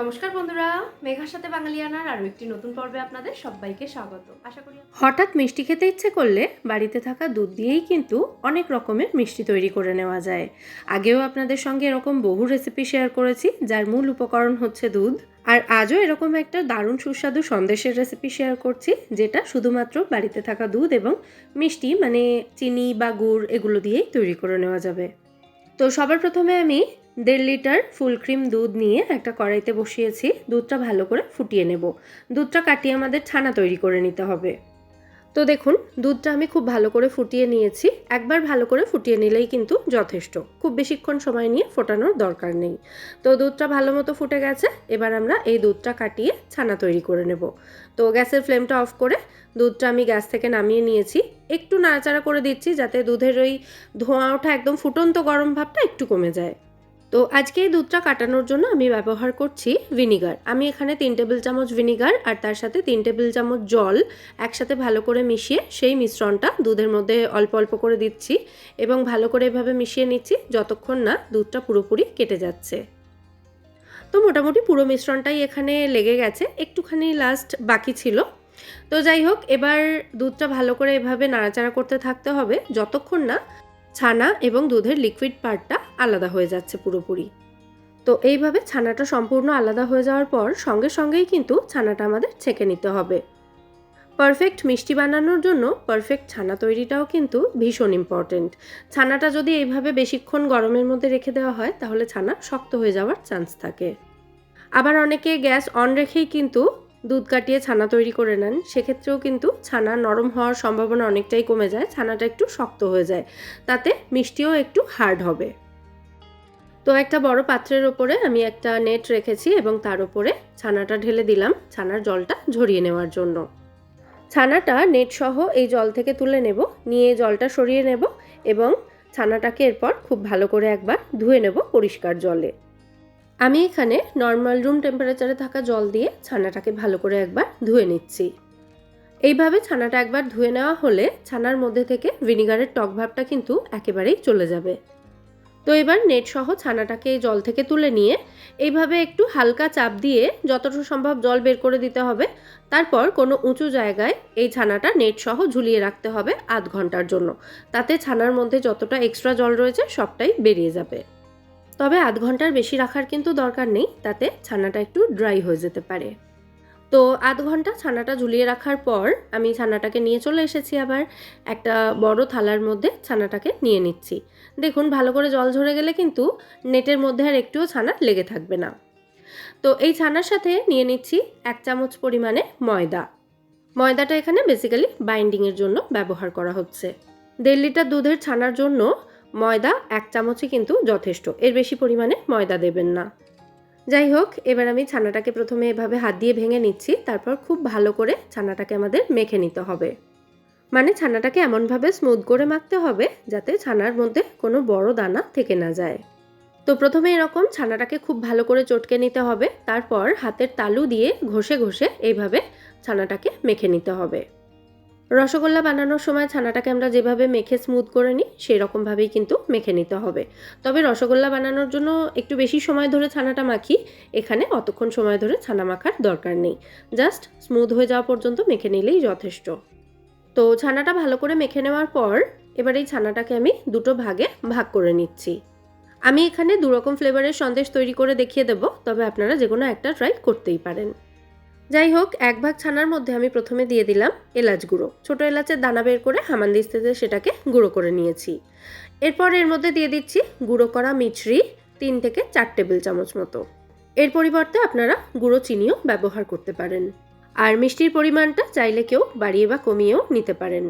নমস্কার বন্ধুরা, মেঘার সাথে বাঙালিয়ানার আরও একটি নতুন পর্বে আপনাদের সবাইকে স্বাগত। আশা করি হঠাৎ মিষ্টি খেতে ইচ্ছে করলে বাড়িতে থাকা দুধ দিয়েই কিন্তু অনেক রকমের মিষ্টি তৈরি করে নেওয়া যায়। আগেও আপনাদের সঙ্গে এরকম বহু রেসিপি শেয়ার করেছি, যার মূল উপকরণ হচ্ছে দুধ। আর আজও এরকম একটা দারুণ সুস্বাদু সন্দেশের রেসিপি শেয়ার করছি, যেটা শুধুমাত্র বাড়িতে থাকা দুধ এবং মিষ্টি মানে চিনি বা গুড় এগুলো দিয়েই তৈরি করে নেওয়া যাবে। তো সবার প্রথমে আমি দেড় লিটার ফুল ক্রিম দুধ নিয়ে একটা কড়াইতে বসিয়েছি। দুধটা ভালো করে ফুটিয়ে নেব। দুধটা কাটিয়ে আমাদের ছানা তৈরি করে নিতে হবে। তো দেখুন, দুধটা আমি খুব ভালো করে ফুটিয়ে নিয়েছি। একবার ভালো করে ফুটিয়ে নিলেই কিন্তু যথেষ্ট। খুব বেশিক্ষণ সময় নিয়ে ফোটানোর দরকার নেই। তো দুধটা ভালো মতো ফুটে গেছে। এবার আমরা এই দুধটা কাটিয়ে ছানা তৈরি করে নেব। তো গ্যাসের ফ্লেমটা অফ করে দুধটা আমি গ্যাস থেকে নামিয়ে নিয়েছি। একটু নাড়াচাড়া করে দিচ্ছি যাতে দুধের ওই ধোঁয়া ওঠা একদম ফুটন্ত গরম ভাবটা একটু কমে যায়। তো আজকে এই দুধটা কাটানোর জন্য আমি ব্যবহার করছি ভিনিগার। আমি এখানে তিন টেবিল চামচ ভিনিগার আর তার সাথে তিন টেবিল চামচ জল একসাথে ভালো করে মিশিয়ে সেই মিশ্রণটা দুধের মধ্যে অল্প অল্প করে দিচ্ছি এবং ভালো করে এভাবে মিশিয়ে নিচ্ছি যতক্ষণ না দুধটা পুরোপুরি কেটে যাচ্ছে। তো মোটামুটি পুরো মিশ্রণটাই এখানে লেগে গেছে, একটুখানি লাস্ট বাকি ছিল। তো যাই হোক, এবার দুধটা ভালো করে এভাবে নাড়াচাড়া করতে থাকতে হবে, যতক্ষণ না ছানা এবং দুধের লিকুইড পার্টটা আলাদা হয়ে যাচ্ছে পুরোপুরি। তো এইভাবে ছানাটা সম্পূর্ণ আলাদা হয়ে যাওয়ার পর সঙ্গে সঙ্গেই কিন্তু ছানাটা আমাদের ছেঁকে নিতে হবে। পারফেক্ট মিষ্টি বানানোর জন্য পারফেক্ট ছানা তৈরিটাও কিন্তু ভীষণ ইম্পর্টেন্ট ছানাটা যদি এইভাবে বেশিক্ষণ গরমের মধ্যে রেখে দেওয়া হয়, তাহলে ছানা শক্ত হয়ে যাওয়ার চান্স থাকে। আবার অনেকে গ্যাস অন রেখেই কিন্তু দুধ কাটিয়ে ছানা তৈরি করে নেন, সেক্ষেত্রেও কিন্তু ছানা নরম হওয়ার সম্ভাবনা অনেকটাই কমে যায়, ছানাটা একটু শক্ত হয়ে যায়, তাতে মিষ্টিও একটু হার্ড হবে। তো একটা বড় পাত্রের ওপরে আমি একটা নেট রেখেছি এবং তার উপরে ছানাটা ঢেলে দিলাম, ছানার জলটা ঝরিয়ে নেওয়ার জন্য। ছানাটা নেট সহ এই জল থেকে তুলে নেব, নিয়ে জলটা সরিয়ে নেব এবং ছানাটাকে এরপর খুব ভালো করে একবার ধুয়ে নেব পরিষ্কার জলে। আমি এখানে নর্মাল রুম টেম্পারেচারে থাকা জল দিয়ে ছানাটাকে ভালো করে একবার ধুয়ে নিচ্ছি। এইভাবে ছানাটা একবার ধুয়ে নেওয়া হলে ছানার মধ্যে থেকে ভিনিগারের টক ভাবটা কিন্তু একেবারেই চলে যাবে। তো এবার নেট সহ ছানাটাকে এই জল থেকে তুলে নিয়ে এইভাবে একটু হালকা চাপ দিয়ে যতটা সম্ভব জল বের করে দিতে হবে। তারপর কোনো উঁচু জায়গায় এই ছানাটা নেট সহ ঝুলিয়ে রাখতে হবে আধ ঘণ্টার জন্য। তাতে ছানার মধ্যে যতটা এক্সট্রা জল রয়েছে সবটাই বেরিয়ে যাবে। তবে আধ ঘণ্টার বেশি রাখার কিন্তু দরকার নেই, তাতে ছানাটা একটু ড্রাই হয়ে যেতে পারে। তো আধ ঘণ্টা ছানাটা ঝুলিয়ে রাখার পর আমি ছানাটাকে নিয়ে চলে এসেছি আবার। একটা বড় থালার মধ্যে ছানাটাকে নিয়ে নিচ্ছি। দেখুন, ভালো করে জল ঝরে গেলে কিন্তু নেটের মধ্যে আর একটুও ছানা লেগে থাকবে না। তো এই ছানার সাথে নিয়ে নিচ্ছি এক চামচ পরিমাণে ময়দা। ময়দাটা এখানে বেসিক্যালি বাইন্ডিংয়ের জন্য ব্যবহার করা হচ্ছে। দেড় লিটার দুধের ছানার জন্য ময়দা এক চামচই কিন্তু যথেষ্ট। এর বেশি পরিমাণে ময়দা দেবেন না। যাই হোক, এবার আমি ছানাটাকে প্রথমে এভাবে হাত দিয়ে ভেঙে নিচ্ছি, তারপর খুব ভালো করে ছানাটাকে আমাদের মেখে নিতে হবে। মানে ছানাটাকে এমনভাবে স্মুথ করে মাখতে হবে, যাতে ছানার মধ্যে কোনো বড় দানা থেকে না যায়। তো প্রথমে এরকম ছানাটাকে খুব ভালো করে চটকে নিতে হবে, তারপর হাতের তালু দিয়ে ঘষে ঘষে এইভাবে ছানাটাকে মেখে নিতে হবে। রসগোল্লা বানানোর সময় ছানাটাকে আমরা যেভাবে মেখে স্মুথ করে নিই সেই রকমভাবেই কিন্তু মেখে নিতে হবে। তবে রসগোল্লা বানানোর জন্য একটু বেশি সময় ধরে ছানাটা মাখি, এখানে অতক্ষণ সময় ধরে ছানা মাখার দরকার নেই। জাস্ট স্মুথ হয়ে যাওয়া পর্যন্ত মেখে নিলেই যথেষ্ট। তো ছানাটা ভালো করে মেখে নেওয়ার পর, এবার এই ছানাটাকে আমি দুটো ভাগে ভাগ করে নিচ্ছি। আমি এখানে দুরকম ফ্লেভারের সন্দেশ তৈরি করে দেখিয়ে দেবো, তবে আপনারা যে কোনো একটা ট্রাই করতেই পারেন। যাই হোক এক ভাগ ছানার মধ্যে আমি প্রথমে দিয়ে দিলাম এলাচ গুঁড়ো। ছোট এলাচের দানা বের করে হামানদিস্তাতে সেটাকে গুঁড়ো করে নিয়েছি। এরপর এর মধ্যে দিয়ে দিচ্ছি গুঁড়ো করা মিছরি তিন থেকে চার টেবিল চামচ মতো। এর পরিবর্তে আপনারা গুঁড়ো চিনিও ব্যবহার করতে পারেন। আর মিষ্টির পরিমাণটা চাইলে কেউ বাড়িয়ে বা কমিয়েও নিতে পারেন।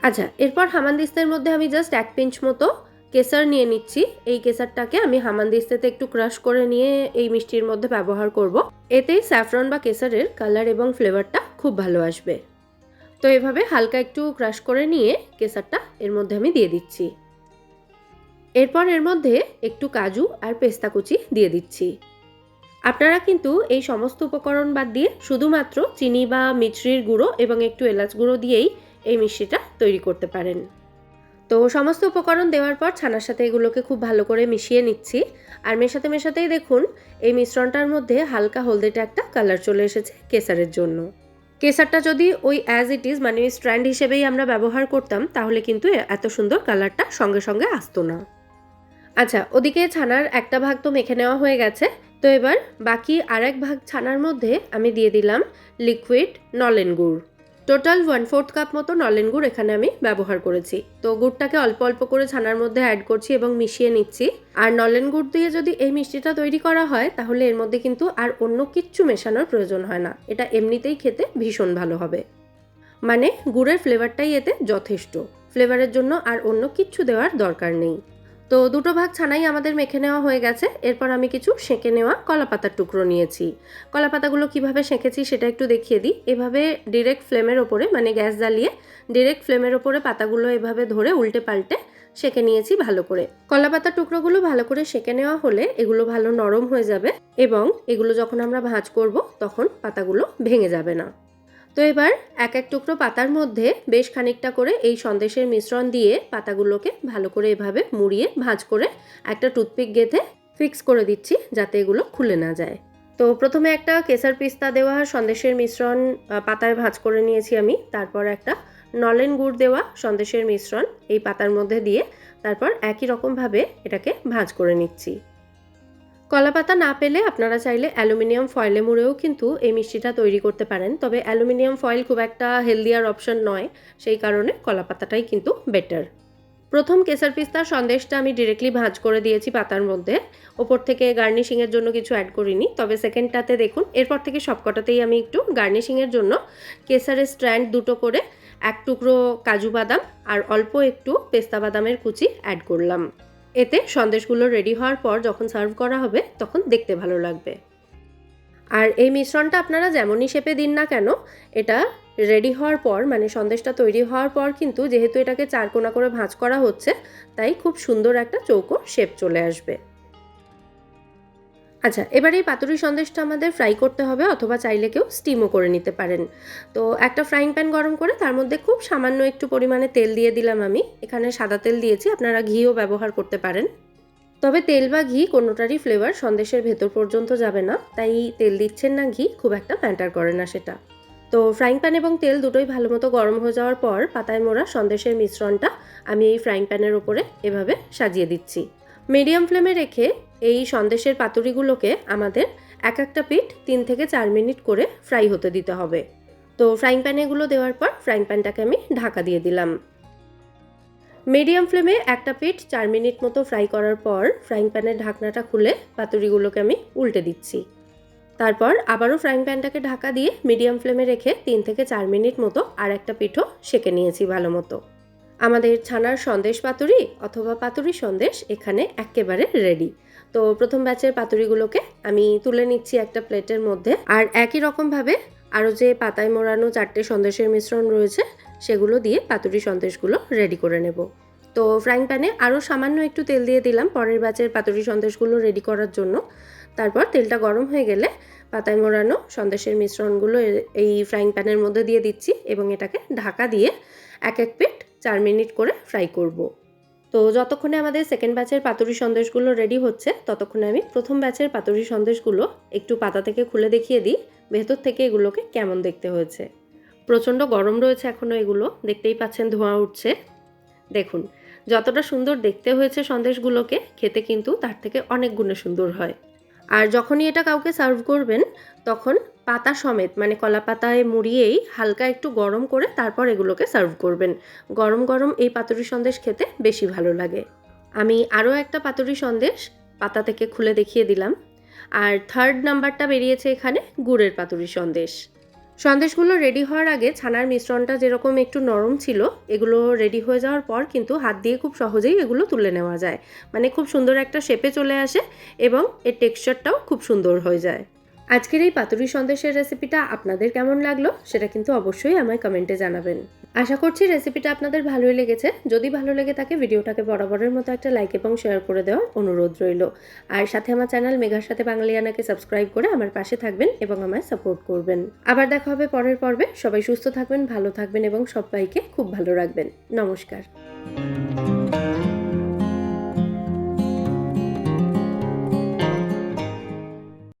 আচ্ছা এরপর হামানদিস্তের মধ্যে আমি জাস্ট এক পিঞ্চ মতো কেসার নিয়ে নিচ্ছি। এই কেসারটাকে আমি হামানদিস্তাতে একটু ক্রাশ করে নিয়ে এই মিষ্টির মধ্যে ব্যবহার করব। এতেই স্যাফরন বা কেসারের কালার এবং ফ্লেভারটা খুব ভালো আসবে। তো এভাবে হালকা একটু ক্রাশ করে নিয়ে কেসারটা এর মধ্যে আমি দিয়ে দিচ্ছি। এরপর এর মধ্যে একটু কাজু আর পেস্তা কুচি দিয়ে দিচ্ছি। আপনারা কিন্তু এই সমস্ত উপকরণ বাদ দিয়ে শুধুমাত্র চিনি বা মিছরির গুঁড়ো এবং একটু এলাচ গুঁড়ো দিয়েই এই মিষ্টিটা তৈরি করতে পারেন। তো সমস্ত উপকরণ দেওয়ার পর ছানার সাথে এগুলোকে খুব ভালো করে মিশিয়ে নিচ্ছি। আর মেশাতে মেশাতেই দেখুন, এই মিশ্রণটার মধ্যে হালকা হলদেটে একটা কালার চলে এসেছে কেসারের জন্য। কেসারটা যদি ওই অ্যাজ ইট ইজ মানে স্ট্র্যান্ড হিসেবেই আমরা ব্যবহার করতাম, তাহলে কিন্তু এত সুন্দর কালারটা সঙ্গে সঙ্গে আসতো না। আচ্ছা ওদিকে ছানার একটা ভাগ তো মেখে নেওয়া হয়ে গেছে। তো এবার বাকি আরেক ভাগ ছানার মধ্যে আমি দিয়ে দিলাম লিকুইড নলেন গুড়। টোটাল ওয়ান ফোর্থ কাপ মতো নলেন গুড় এখানে আমি ব্যবহার করেছি। তো গুড়টাকে অল্প অল্প করে ছানার মধ্যে অ্যাড করছি এবং মিশিয়ে নিচ্ছি। আর নলেন গুড় দিয়ে যদি এই মিষ্টিটা তৈরি করা হয়, তাহলে এর মধ্যে কিন্তু আর অন্য কিচ্ছু মেশানোর প্রয়োজন হয় না। এটা এমনিতেই খেতে ভীষণ ভালো হবে। মানে গুড়ের ফ্লেভারটাই এতে যথেষ্ট। ফ্লেভারের জন্য আর অন্য কিচ্ছু দেওয়ার দরকার নেই। তো দুটো ভাগ ছানাই আমাদের মেখে নেওয়া হয়ে গেছে। এরপর আমি কিছু সেঁকে নেওয়া কলা পাতার টুকরো নিয়েছি। কলা পাতাগুলো কীভাবে সেঁকেছি সেটা একটু দেখিয়ে দিই। এভাবে ডিরেক্ট ফ্লেমের ওপরে মানে গ্যাস জ্বালিয়ে ডিরেক্ট ফ্লেমের ওপরে পাতাগুলো এভাবে ধরে উল্টে পাল্টে সেঁকে নিয়েছি ভালো করে। কলা পাতার টুকরোগুলো ভালো করে সেঁকে নেওয়া হলে এগুলো ভালো নরম হয়ে যাবে এবং এগুলো যখন আমরা ভাঁজ করব তখন পাতাগুলো ভেঙে যাবে না। তো এবার এক এক টুকরো পাতার মধ্যে বেশ খানিকটা করে এই সন্দেশের মিশ্রণ দিয়ে পাতাগুলোকে ভালো করে এভাবে মুড়িয়ে, ভাঁজ করে একটা টুথপিক গেঁথে ফিক্স করে দিচ্ছি যাতে এগুলো খুলে না যায়। তো প্রথমে একটা কেসার পিস্তা দেওয়া সন্দেশের মিশ্রণ পাতায় ভাঁজ করে নিয়েছি আমি। তারপর একটা নলেন গুড় দেওয়া সন্দেশের মিশ্রণ এই পাতার মধ্যে দিয়ে তারপর একই রকমভাবে এটাকে ভাঁজ করে নিচ্ছি। কলা পাতা না পেলে আপনারা চাইলে অ্যালুমিনিয়াম ফয়েলে মুড়েও কিন্তু এই মিষ্টিটা তৈরি করতে পারেন। তবে অ্যালুমিনিয়াম ফয়েল খুব একটা হেলদিয়ার অপশন নয়, সেই কারণে কলাপাতাটাই কিন্তু বেটার। প্রথম কেসার পিস্তার সন্দেশটা আমি ডিরেক্টলি ভাঁজ করে দিয়েছি পাতার মধ্যে। ওপর থেকে গার্নিশিংয়ের জন্য কিছু অ্যাড করিনি, তবে সেকেন্ডটাতে দেখুন, এরপর থেকে সবকটাতেই আমি একটু গার্নিশিংয়ের জন্য কেসারের স্ট্র্যান্ড দুটো করে এক টুকরো কাজু বাদাম আর অল্প একটু পেস্তা বাদামের কুচি অ্যাড করলাম। এতে সন্দেশগুলো রেডি হওয়ার পর যখন সার্ভ করা হবে, তখন দেখতে ভালো লাগবে। আর এই মিশ্রণটা আপনারা যেমনই শেপে দিন না কেন, এটা রেডি হওয়ার পর মানে সন্দেশটা তৈরি হওয়ার পর কিন্তু যেহেতু এটাকে চারকোনা করে ভাঁজ করা হচ্ছে, তাই খুব সুন্দর একটা চৌকো শেপ চলে আসবে। আচ্ছা এবার এই পাতুরি সন্দেশটা আমাদের ফ্রাই করতে হবে অথবা চাইলে কেউ স্টিমও করে নিতে পারেন। তো একটা ফ্রাইং প্যান গরম করে তার মধ্যে খুব সামান্য একটু পরিমাণে তেল দিয়ে দিলাম আমি। এখানে সাদা তেল দিয়েছি, আপনারা ঘিও ব্যবহার করতে পারেন। তবে তেল বা ঘি কোনোটারই ফ্লেভার সন্দেশের ভেতর পর্যন্ত যাবে না, তাই তেল দিচ্ছেন না ঘি, খুব একটা ম্যাটার করে না সেটা। তো ফ্রাইং প্যান এবং তেল দুটোই ভালো মতো গরম হয়ে যাওয়ার পর পাতায় মোড়া সন্দেশের মিশ্রণটা আমি এই ফ্রাইং প্যানের ওপরে এভাবে সাজিয়ে দিচ্ছি। মিডিয়াম ফ্লেমে রেখে এই সন্দেশের পাতুরিগুলোকে আমাদের এক একটা পিঠ তিন থেকে চার মিনিট করে ফ্রাই হতে দিতে হবে। তো ফ্রাইং প্যানে এগুলো দেওয়ার পর ফ্রাইং প্যানটাকে আমি ঢাকা দিয়ে দিলাম। মিডিয়াম ফ্লেমে একটা পিঠ চার মিনিট মতো ফ্রাই করার পর ফ্রাইং প্যানের ঢাকনাটা খুলে পাতুরিগুলোকে আমি উল্টে দিচ্ছি। তারপর আবারও ফ্রাইং প্যানটাকে ঢাকা দিয়ে মিডিয়াম ফ্লেমে রেখে তিন থেকে চার মিনিট মতো আর একটা পিঠও সেকে নিয়েছি ভালো মতো। আমাদের ছানার সন্দেশ পাতুরি অথবা পাতুরি সন্দেশ এখানে একেবারে রেডি তো প্রথম ব্যাচের পাতুরিগুলোকে আমি তুলে নিচ্ছি একটা প্লেটের মধ্যে। আর একই রকমভাবে আরও যে পাতায় মোড়ানো চারটে সন্দেশের মিশ্রণ রয়েছে, সেগুলো দিয়ে পাতুরি সন্দেশগুলো রেডি করে নেব। তো ফ্রাইং প্যানে আরও সামান্য একটু তেল দিয়ে দিলাম পরের ব্যাচের পাতুরি সন্দেশগুলো রেডি করার জন্য। তারপর তেলটা গরম হয়ে গেলে পাতায় মোড়ানো সন্দেশের মিশ্রণগুলো এই ফ্রাইং প্যানের মধ্যে দিয়ে দিচ্ছি এবং এটাকে ঢাকা দিয়ে এক এক প্লেট চার মিনিট করে ফ্রাই করব। তো যতক্ষণে আমাদের সেকেন্ড ব্যাচের পাতুরি সন্দেশগুলো রেডি হচ্ছে, ততক্ষণে আমি প্রথম ব্যাচের পাতুরি সন্দেশগুলো একটু পাতা থেকে খুলে দেখিয়ে দিই, ভেতর থেকে এগুলোকে কেমন দেখতে হয়েছে। প্রচণ্ড গরম রয়েছে এখনও এগুলো, দেখতেই পাচ্ছেন ধোঁয়া উঠছে। দেখুন, যতটা সুন্দর দেখতে হয়েছে সন্দেশগুলোকে, খেতে কিন্তু তার থেকে অনেক গুণে সুন্দর হয়। আর যখনই এটা কাউকে সার্ভ করবেন, তখন পাতা সমেত মানে কলা পাতায় মুড়িয়েই হালকা একটু গরম করে তারপর এগুলোকে সার্ভ করবেন। গরম গরম এই পাতুরি সন্দেশ খেতে বেশি ভালো লাগে। আমি আরও একটা পাতুরি সন্দেশ পাতা থেকে খুলে দেখিয়ে দিলাম। আর থার্ড নাম্বারটা বেরিয়েছে এখানে গুড়ের পাতুরি সন্দেশ। সন্দেশগুলো রেডি হওয়ার আগে ছানার মিশ্রণটা যেরকম একটু নরম ছিল, এগুলো রেডি হয়ে যাওয়ার পর কিন্তু হাত দিয়ে খুব সহজেই এগুলো তুলে নেওয়া যায়। মানে খুব সুন্দর একটা শেপে চলে আসে এবং এর টেক্সচারটাও খুব সুন্দর হয়ে যায়। আজকের এই পাতুরি সন্দেশের রেসিপিটা আপনাদের কেমন লাগল সেটা কিন্তু অবশ্যই আমায় কমেন্টে জানাবেন। আশা করছি রেসিপিটা আপনাদের ভালোই লেগেছে। যদি ভালো লেগে থাকে, ভিডিওটাকে বরাবরের মতো একটা লাইক এবং শেয়ার করে দেওয়ার অনুরোধ রইল। আর সাথে আমার চ্যানেল মেঘার সাথে বাঙালিয়ানাকে সাবস্ক্রাইব করে আমার পাশে থাকবেন এবং আমায় সাপোর্ট করবেন। আবার দেখা হবে পরের পর্বে। সবাই সুস্থ থাকবেন, ভালো থাকবেন এবং সবাইকে খুব ভালো রাখবেন। নমস্কার।